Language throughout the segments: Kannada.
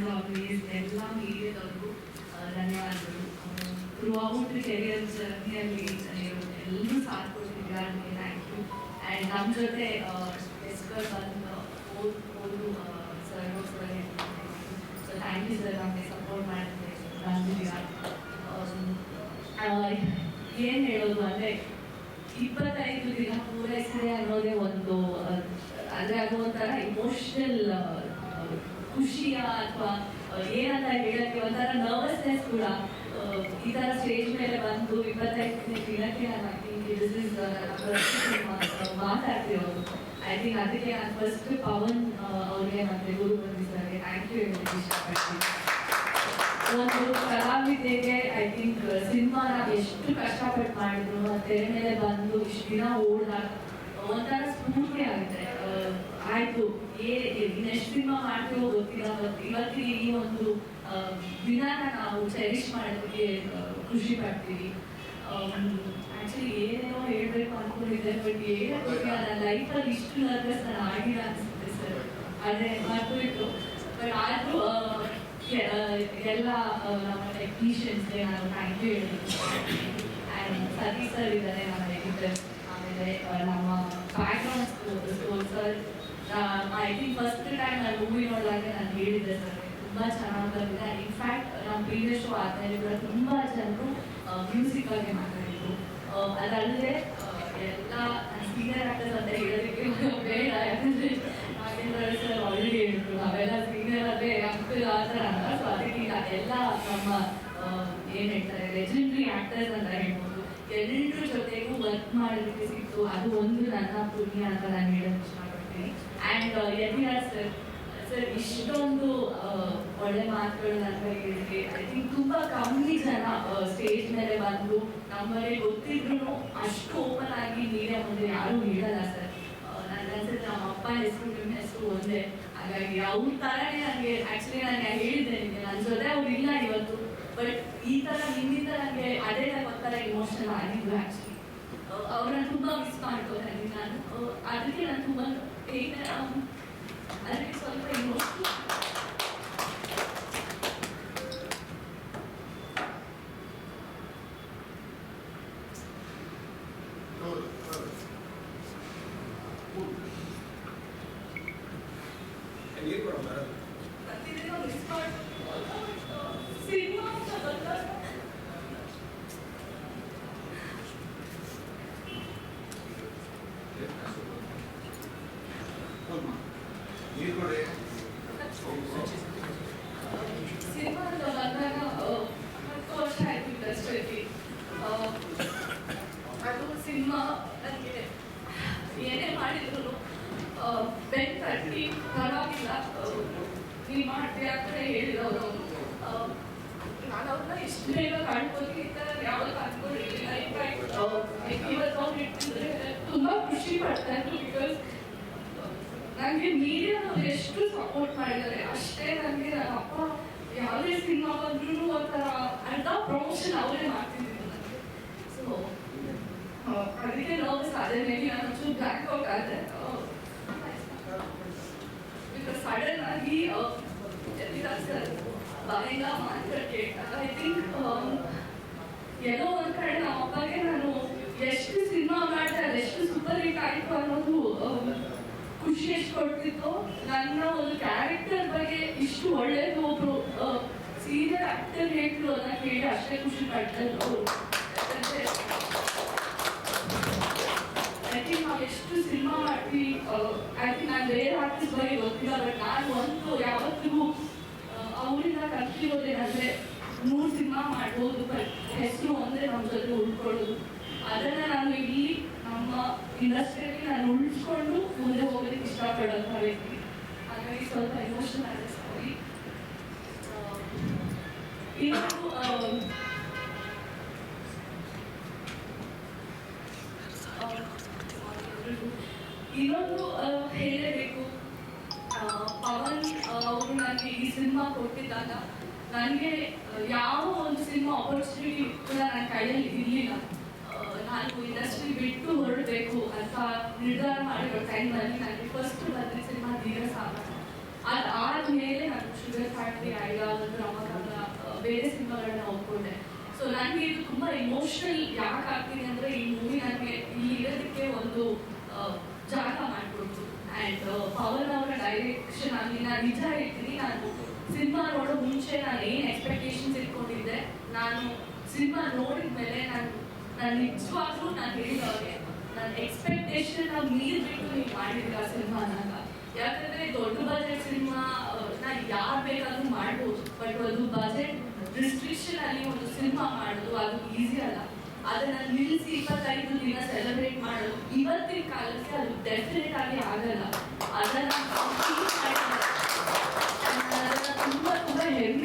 ಆ್ಯಸ್ ಆಲ್ವೇಸ್ ಎಲ್ಲ ಧನ್ಯವಾದಗಳು. ಥ್ರೂ ಔಟ್ ಕೆರಿಯರ್ ಜರ್ನಿಯಲ್ಲಿ ಎಲ್ಲರೂ ಸಾಥ್ ಥ್ಯಾಂಕ್ ಯು ಆ್ಯಂಡ್ ನಮ್ಮ ಜೊತೆ ಎಸ್ಕರ್ ಬಂದು, ಓದ್, ಓದು sir sir so thank you sir ನಮಗೆ ಸಪೋರ್ಟ್ ಮಾಡಿದ್ರೆ. ಏನು ಹೇಳೋದು ಅಂದರೆ, ಇಪ್ಪತ್ತೈದು ದಿನ ಪೂರೈಸಿದೆ ಅನ್ನೋದೇ ಒಂದು ಅಂದ್ರೆ ಅದು ಒಂಥರ ಇಮೋಷನಲ್ ಅಥವಾ ಏನಂತ ಹೇಳಕ್ಕೆ ಒಂಥರ ನರ್ವಸ್ನೆಸ್ ಕೂಡ ಈ ತರ ಸ್ಟೇಜ್ ಮೇಲೆ ಬಂದು ಇಪ್ಪತ್ತೈದನೇ ದಿನಕ್ಕೆ ಮಾತಾಡ್ತಿರೋದು. ಐ ಥಿಂಕ್ ಅದಕ್ಕೆ ನಾನು ಫಸ್ಟ್ ಪವನ್ ಅವ್ರಿಗೆ ಮತ್ತೆ ಗುರು ಬಂದಿದ್ದಾರೆ. ಥ್ಯಾಂಕ್ ಯು ಹೇಳೋದಕ್ಕೆ ಇಷ್ಟಪಡ್ತೀನಿ. ಒಂದು ಕಲಾವಿದೆಗೆ ಐ ಥಿಂಕ್ ಸಿನಿಮಾ ಎಷ್ಟು ಕಷ್ಟಪಟ್ಟು ಮಾಡಿದ್ರು ತೆರೆ ಮೇಲೆ ಬಂದು ಇಷ್ಟು ದಿನ ಓಡಿದಾಗ ಒಂಥರ ಸ್ಫೂರ್ತಿ ಆಗುತ್ತೆ. ಆಯ್ತು. ಇನ್ನೆಷ್ಟು ಸಿನಿಮಾ ಮಾಡ್ತೀವೋ ಗೊತ್ತಿಲ್ಲ ಬಟ್ ಇವತ್ತಿನ ಈ ಒಂದು ದಿನಾನ ನಾವು ಚೆರಿಶ್ ಮಾಡೋದಕ್ಕೆ ಖುಷಿ ಪಡ್ತೀವಿ. ಆಕ್ಚುಲಿ ಏನೇನೋ ಹೇಳ್ಬೇಕು ಅನ್ಕೊಂಡಿದ್ದೆ ಬಟ್ ಹೇಳೋದಕ್ಕೆ ನನ್ನ ಲೈಫಲ್ಲಿ ಇಷ್ಟು ನರ್ವಸ್ ನಾನು ಆಗಿಲ್ಲ ಅನ್ಸುತ್ತೆ ಸರ್. ಅದೇ ಮರ್ತೋಯ್ತು ಬಟ್ ಆದ್ರೂ ಎಲ್ಲ ನಮ್ಮ ಟೆಕ್ನಿಷಿಯನ್ಸ್ಗೆ ನಾನು ಥ್ಯಾಂಕ್ ಯು ಹೇಳ್ತೀನಿ ಆ್ಯಂಡ್ ಸತೀಶ್ ಸರ್ ಇದ್ದಾರೆ ನಮ್ಮ ಎಡಿಟರ್ ಆಮೇಲೆ ನಮ್ಮ background score sir I think first time ನಾನು ಮೂವಿ ನೋಡಿದಾಗ ನಾನು ಹೇಳಿದ್ದೆ ಸರ್ ತುಂಬ ಚೆನ್ನಾಗಿ ಬಂದಿದೆ ಇನ್ಫ್ಯಾಕ್ಟ್ ನಮ್ಮ ಪ್ರೀವಿಯಸ್ ಶೋ ಆದ್ಮೇಲೆ ಕೂಡ ತುಂಬ ಜನರು ಮ್ಯೂಸಿಕ್ ಬಗ್ಗೆ ಮಾತಾಡಿದ್ರು. ಅದಲ್ಲದೆ ಎಲ್ಲ ಸೀನಿಯರ್ ಆಕ್ಟರ್ಸ್ ಅಂತ ಹೇಳೋದಕ್ಕೆ ಬೇಡ. ಯಾಕಂದ್ರೆ ನಾಗೇಂದ್ರ ಸರ್ ಆಲ್ರೆಡಿ ಹೇಳಿದ್ರು. ನಾವೆಲ್ಲ ಸೀನಿಯರ್ ಅದೇ ಆಕ್ಟರ್ ಆ ಥರ ಅಂತ ಸೊ ಅದಕ್ಕೆ ಈಗ ಎಲ್ಲ ನಮ್ಮ ಏನ್ ಹೇಳ್ತಾರೆ ಲೆಜೆಂಡ್ರಿ ಆಕ್ಟರ್ಸ್ ಅಂತ ಹೇಳ್ಬೋದು. ಎಲ್ಲರ ಜೊತೆಗೂ ವರ್ಕ್ ಮಾಡೋದಕ್ಕೆ ಸಿಕ್ತು ಅದು ಒಂದು ನನ್ನ ಪುಣ್ಯ ಅಂತ ನಾನು ಹೇಳೋದು ಇಷ್ಟಪಡ್ತೀನಿ. ಆ್ಯಂಡ್ ಯತಿರಾಜ್ ಸರ್ ಸರ್ ಇಷ್ಟೊಂದು ಆ, ಒಳ್ಳೆ ಮಾತುಗಳು ನನ್ನ ಹೇಳಿದ್ರೆ. ಐ ಥಿಂಕ್ ತುಂಬ ಕಮ್ಮಿ ಜನ ಸ್ಟೇಜ್ ಮೇಲೆ ಬಂದು ನಮ್ಮಲ್ಲಿ ಗೊತ್ತಿದ್ರು ಅಷ್ಟು ಓಪನ್ ಆಗಿ ನೀರೇ ಮುಂದೆ ಯಾರು ಹೇಳಲ್ಲ ಸರ್ ನನಗೆ ಅನ್ಸುತ್ತೆ ನಮ್ಮ ಅಪ್ಪ ಹೆಸರು ನಿಮ್ಮ ಹೆಸರು ಒಂದೇ. ಹಾಗಾಗಿ ಅವ್ರ ಥರನೇ ನನಗೆ ಆ್ಯಕ್ಚುಲಿ ನಾನು ಹೇಳಿದ್ದೆ ನಿಮಗೆ. ನನ್ನ ಜೊತೆ ಅವ್ರು ಇಲ್ಲ ಇವತ್ತು. ಬಟ್ ಈ ಥರ ನಿಮ್ಮಿಂದ ನನಗೆ ಅದೇ ಒಂಥರ ಇಮೋಷನಲ್ ಆಗಿದ್ದು ಆ್ಯಕ್ಚುಲಿ ಅವ್ರನ್ನ ತುಂಬಾ ನಾನು ಅಹ್, ಅದಕ್ಕೆ ನಾನು ತುಂಬಾ pain, um, ಅದಕ್ಕೆ ಸ್ವಲ್ಪ ಇಮೋಷನಲ್ ಹೌದು ಹೌದು ನೀರು ಕೊಡೋಣ ಬರೋದು ಪ್ರತಿದಿನ ಮಿಸ್ ಮಾಡ್ಕೊಂಡು ಸಿನಿಮಾ ಅಂತ ಬಂದಾಗ ನೀರು ಕೊಡಿ ಸಿನಿಮಾ ಅಂತ ಬಂದಾಗ ಅಹ್, ಹತ್ತು ವರ್ಷ ಆಯ್ತು ಇಂಡಸ್ಟ್ರಿಯಲ್ಲಿ ಅದು ಸಿನಿಮಾ ನನಗೆ ಏನೇ ಮಾಡಿದ್ರು ಬೆನ್ ತಟ್ಟಿ ಪರವಾಗಿಲ್ಲ ನೀವು ನೀ ಮಾಡ್ತೀಯ ಅಂತ ಹೇಳಿದವರು. ನಾನು ಅವ್ರನ್ನ ಇಷ್ಟು ಬೇಗ ಕಾಣ್ಬೋದು, ಈ ಥರ ಯಾವಾಗ ಅನ್ಕೊಂಡಿರಲಿಲ್ಲ ಇವತ್ತು ಇಟ್ಟಿದ್ರೆ ತುಂಬಾ ಖುಷಿ ಪಡ್ತಾ ಇದ್ರು ಬಿಕಾಸ್ ನನಗೆ ಮೀಡಿಯಾದವ್ರು ಎಷ್ಟು ಸಪೋರ್ಟ್ ಮಾಡಿದ್ದಾರೆ. ಅಷ್ಟೇ ನನಗೆ ನನ್ನ ಅಪ್ಪ ಯಾವುದೇ ಸಿನಿಮಾ ಬಂದ್ರೂ ಒಂಥರ ಅರ್ಧ ಪ್ರಮೋಷನ್ ಅವರೇ ಮಾಡ್ತಿದ್ರು ಅದಕ್ಕೆ ಆದ್ರೆ ಮೇಲೆ ನಾನು ಒಂಚೂರು ಬ್ಲ್ಯಾಕ್ ಔಟ್ ಸಡನ್ ಆಗಿ ಸರ್ ಬಾಯಿಂದ ಕೇಳ್ತಾರೆ ಐ ಥಿಂಕ್ ಎಲ್ಲೋ ಒಂದ್ ಕಡೆ ನಮ್ಮ ಅಪ್ಪಗೆ ನಾನು ಎಷ್ಟು ಸಿನಿಮಾ ಮಾಡ್ತಾ ಇಲ್ಲ ಎಷ್ಟು ಸೂಪರ್ ಹಿಟ್ ಆಯ್ತು ಅನ್ನೋದು ಖುಷಿ ಕೊಡ್ತಿತ್ತು ನನ್ನ ಒಂದು ಕ್ಯಾರೆಕ್ಟರ್ ಬಗ್ಗೆ ಇಷ್ಟು ಒಳ್ಳೇದು ಒಬ್ರು ಸೀನಿಯರ್ ಆಕ್ಟರ್ ಹೇಳ್ರು ಅನ್ನೋ ಕೇಳಿ ಅಷ್ಟೇ ಖುಷಿ ಪಡ್ತಾರೆ. ಯಾಕಂದ್ರೆ ಐ ಎಷ್ಟು ಸಿನಿಮಾ ಮಾಡ್ತೀವಿ ಐ ಥಿಂಕ್ ನಾನು ಬೇರೆ ಆರ್ಟಿಸ್ಟ್ ಬಗ್ಗೆ ಗೊತ್ತಿಲ್ಲ ಬಟ್ ನಾನು ಒಂದು ಯಾವತ್ತಿಗೂ ಅವರಿಂದ ಕಲ್ತಿರೋದೇನಂದ್ರೆ ನೂರು ಸಿನಿಮಾ ಮಾಡ್ಬೋದು ಬಟ್ ಹೆಸರು ಒಂದೇ ನಮ್ಮ ಜೊತೆ ಉಳ್ಕೊಳ್ಳೋದು. ಅದನ್ನ ನಾನು ಇಲ್ಲಿ ನಮ್ಮ ಇಂಡಸ್ಟ್ರಿಯಲ್ಲಿ ನಾನು ಉಳಿಸ್ಕೊಂಡು ಮುಂದೆ ಹೋಗೋದಕ್ಕೆ ಇಷ್ಟಪಡೋಂಥ ವ್ಯಕ್ತಿ. ಹಾಗಾಗಿ ಸ್ವಲ್ಪ ಎಮೋಷನ್ ಆಗಿದೆ ಸಾರಿ ಇನ್ನೊಂದು ಆ, ಆ, ಹೇಳಬೇಕು ಆ, ಪವನ್ ಅವರು ನನಗೆ ಈ ಸಿನಿಮಾ ಕೊಟ್ಟಿದ್ದಾಗ ನನಗೆ ಯಾವ ಒಂದು ಸಿನಿಮಾ ಆಪರ್ಚುನಿಟಿ ಕೂಡ ನನ್ನ ಕೈಯಲ್ಲಿ ಇರಲಿಲ್ಲ. ನಾನು ಇಂಡಸ್ಟ್ರಿ ಬಿಟ್ಟು ಹೊರಡಬೇಕು ಅಂತ ನಿರ್ಧಾರ ಮಾಡಿರೋ ಟೈಮ್ನಲ್ಲಿ ನನಗೆ ಫಸ್ಟ್ ಬಂದ ಸಿನಿಮಾ ಧೀರ ಸಾಗರ. ಅದಾದ್ಮೇಲೆ ನಾನು ಶುಗರ್ ಫ್ಯಾಕ್ಟ್ರಿ ಐಡಿಯಾ ರಮಕಾಲ ಬೇರೆ ಸಿನಿಮಾಗಳನ್ನ ಒಪ್ಕೊಂಡೆ. ಸೊ ನನಗೆ ಇದು ತುಂಬ ಇಮೋಷನಲ್ ಯಾಕೆ ಆಗ್ತೀನಿ ಅಂದರೆ ಈ ಮೂವಿ ನನಗೆ ಇಲ್ಲಿ ಇರೋದಕ್ಕೆ ಒಂದು ಆ, ಜಾಗ ಮಾಡಿಕೊಡ್ತು. ಆ್ಯಂಡ್ ಪವನ್ ಅವರ ಡೈರೆಕ್ಷನ್ ಆಗಲಿ ನಾನು ನಿಜ ಹೇಳ್ತೀನಿ, ನಾನು ಸಿನಿಮಾ ನೋಡೋ ಮುಂಚೆ ನಾನು ಏನು ಎಕ್ಸ್ಪೆಕ್ಟೇಷನ್ಸ್ ಇಟ್ಕೊಂಡಿದ್ದೆ, ನಾನು ಸಿನಿಮಾ ನೋಡಿದ ಮೇಲೆ ನಾನು ನಾನು ನಿಜವಾಗ್ಲೂ ನಾನು ಹೇಳಿದವ್ರಿಗೆ ನನ್ನ ಎಕ್ಸ್ಪೆಕ್ಟೇಷನ್ ಮೀರ್ಬಿಟ್ಟು ನೀವು ಸಿನಿಮಾ ಸಿನಿಮಾನ ಯಾಕಂದ್ರೆ ದೊಡ್ಡ ಬಜೆಟ್ ಸಿನಿಮಾ ನಾನು ಯಾರು ಬೇಕಾದ್ರೂ ಮಾಡ್ಬೋದು ಬಟ್ ಒಂದು ಬಜೆಟ್ ರಿಸ್ಟ್ರಿಕ್ಷನ್ ಅಲ್ಲಿ ಒಂದು ಸಿನಿಮಾ ಮಾಡೋದು ಅದು ಈಸಿ ಅಲ್ಲ. ಅದನ್ನ ನಿಲ್ಲಿಸಿ ಇಪ್ಪತ್ತೈದು ದಿನ ಸೆಲೆಬ್ರೇಟ್ ಮಾಡೋದು ಇವತ್ತಿನ ಕಾಲಕ್ಕೆ ಅದು ಡೆಫಿನೆಟ್ ಆಗಿ ಆಗಲ್ಲ. ಅದನ್ನ ತುಂಬಾ ತುಂಬಾ ತುಂಬಾ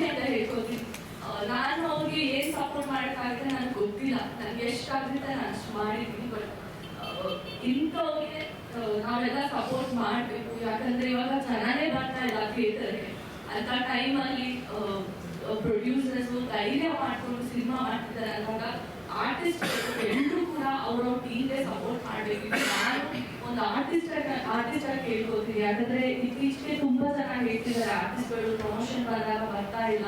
ಅಂತ ಹೇಳ್ಕೊತೀನಿ. ನಾನು ಅವ್ರಿಗೆ ಏನ್ ಸಪೋರ್ಟ್ ಮಾಡಕ್ಕಾಗುತ್ತೆ ನನಗೆ ಗೊತ್ತಿಲ್ಲ. ನನಗೆ ಎಷ್ಟಾಗುತ್ತೆ ನಾನು ಅಷ್ಟು ಮಾಡಿದ್ದೀನಿ ಬಟ್ ಇಂಥವ್ರಿಗೆ ನಾವೆಲ್ಲ ಸಪೋರ್ಟ್ ಮಾಡಬೇಕು. ಯಾಕಂದ್ರೆ ಇವಾಗ ಚೆನ್ನಾಗೇ ಬರ್ತಾ ಇಲ್ಲ ಥಿಯೇಟರ್ಗೆ ಅಂತ ಟೈಮಲ್ಲಿ ಪ್ರೊಡ್ಯೂಸರ್ಸು ಧೈರ್ಯ ಮಾಡ್ಕೊಂಡು ಸಿನಿಮಾ ಮಾಡ್ತಿದ್ದಾರೆ ಅಂದಾಗ ಆರ್ಟಿಸ್ಟ್ ಎಲ್ಲರೂ ಕೂಡ ಅವರ ಟೀಮ್ಗೆ ಸಪೋರ್ಟ್ ಮಾಡಬೇಕು. ನಾನು ಒಂದು ಆರ್ಟಿಸ್ಟ್ ಆರ್ಟಿಸ್ಟ್ ಆಗಿ ಕೇಳ್ಕೊತೀನಿ ಯಾಕಂದ್ರೆ ಇತ್ತೀಚೆಗೆ ತುಂಬಾ ಜನ ಹೇಳ್ತಿದ್ದಾರೆ ಆರ್ಟಿಸ್ಟ್ಗಳು ಪ್ರಮೋಷನ್ ಬಂದಾಗ ಬರ್ತಾ ಇಲ್ಲ.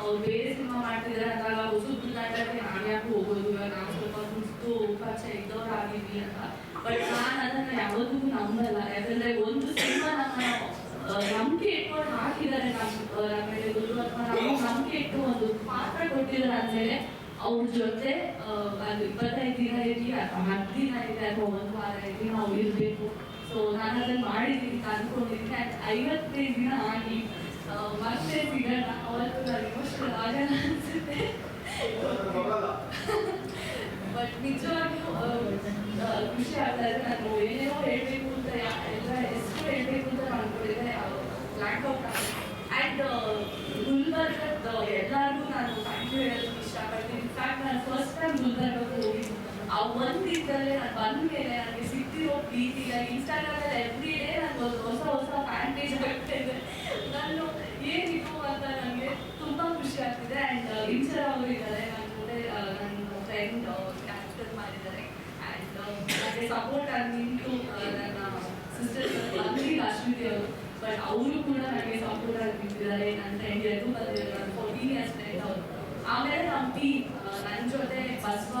ಅವ್ರು ಬೇರೆ ಸಿನಿಮಾ ಮಾಡ್ತಿದ್ದಾರೆ ಅಂದಾಗ ಹೊಸದು ನಾಟಕಕ್ಕೆ ನಾನು ಯಾಕೆ ಹೋಗೋದು? ಇವಾಗ ನಾವು ಸ್ವಲ್ಪ ಕುಸ್ತು ಪರಿಚಯ ಇದ್ದವರಾಗಿದ್ವಿ ಅಂತ. ಬಟ್ ನಾನು ಅದನ್ನ ಯಾವತ್ತೂ ನಂಬಲ್ಲ. ಯಾಕಂದ್ರೆ ಒಂದು ಸಿನಿಮಾ ನಮ್ಮ ನಂಬಿಕೆ ಇಟ್ಕೊಂಡು ಹಾಕಿದ್ದಾರೆ. ನಮ್ಮ ನಮ್ಮ ಮೇಲೆ ಗುರು ಅಥವಾ ನಾವು ನಂಬಿಕೆ ಇಟ್ಟು ಒಂದು ಪಾತ್ರ ಕೊಟ್ಟಿದ್ದಾರೆ ಅಂದ್ಮೇಲೆ ಅವ್ರ ಜೊತೆ ಅದು ಇಪ್ಪತ್ತೈದು ದಿನ ಇರಲಿ ಅಥವಾ ಹತ್ತು ದಿನ ಇದೆ ಅಥವಾ ಒಂದು ವಾರ ಇರಲಿ ನಾವು ಇರಬೇಕು. ಸೊ ನಾನು ಅದನ್ನು ಮಾಡಿದ್ದೀನಿ ಅಂತ ಅನ್ಕೊಂಡಿದ್ದೀನಿ ಐವತ್ತೈದು ದಿನ ಆಗಿ ಮತ್ತೆ ಸಿಗೋಣ ಅವತ್ತು ನಾನು ಇಮೋಷನಲ್ ಆಗಲ್ಲ ಅನ್ಸುತ್ತೆ. ಬಟ್ ನಿಜವಾಗ್ಲೂ ಖುಷಿ ಆಗ್ತಾ ಇದೆ. ನಾನು ಏನೇನೋ ಹೇಳ್ಬೇಕು ಅಂತ ಯಾ- ಎಲ್ಲ ಎಷ್ಟು ಹೇಳ್ಬೇಕು ಅಂತ ನಾನು ಅನ್ಕೊಂಡಿದ್ದೆ ಬ್ಲ್ಯಾಕ್ ಔಟ್ ಆ್ಯಂಡ್ ಗುಲ್ಬರ್ಗದ ಎಲ್ಲರಿಗೂ ನಾನು ಥ್ಯಾಂಕ್ ಯು ಹೇಳೋದಕ್ಕೆ ಇಷ್ಟಪಡ್ತೀನಿ ಇನ್ಫ್ಯಾಕ್ಟ್ ನಾನು ಫಸ್ಟ್ ಟೈಮ್ ಗುಲ್ಬರ್ಗಕ್ಕೆ ಹೋಗಿದ್ದು ಆ ಒಂದು ದಿನದಲ್ಲೇ ನಾನು ಬಂದ ಮೇಲೆ ನನಗೆ ಸಿಕ್ತಿರೋ ಪ್ರೀತಿ ಇನ್ಸ್ಟಾಗ್ರಾಮಲ್ಲಿ ಎವ್ರಿ ಡೇ ನನಗೆ ಒಂದು ಹೊಸ ಹೊಸ ಫ್ಯಾನ್ ಪೇಜ್ ಆಗ್ತಾ ಇದೆ ನಾನು ಏನಿದು ಅಂತ ನನಗೆ ತುಂಬ ಖುಷಿ ಆಗ್ತಿದೆ ಆ್ಯಂಡ್ ಇಂಚರ ಅವರು ಇದ್ದಾರೆ. ನನ್ನ ಜೊತೆ ನನ್ನ ಫ್ರೆಂಡ್ ಕ್ಯಾರೆಕ್ಟರ್ ಮಾಡಿದ್ದಾರೆ. ಆ್ಯಂಡ್ ನನಗೆ ಸಪೋರ್ಟ್ ಆಗಿ ನಿಂತು ಆ, ನನ್ನ ಸಿಸ್ಟರ್ ಬಂದ್ರಿ ಅಶ್ವಿತಿ ಅವರು. ಬಟ್ ಅವರು ಕೂಡ ನನಗೆ ಸಪೋರ್ಟ್ ಆಗಿ ನಿಂತಿದ್ದಾರೆ. ನನ್ನ ಫ್ರೆಂಡ್ ಎಲ್ಲರೂ ಬಂದಿದ್ದಾರೆ ನನ್ನ ಇಯರ್ಸ್ ಫ್ರೆಂಡ್ ಅವರು. ಆಮೇಲೆ ನಮ್ಮ ಟೀಮ್ ನನ್ನ ಜೊತೆ ಬಸವ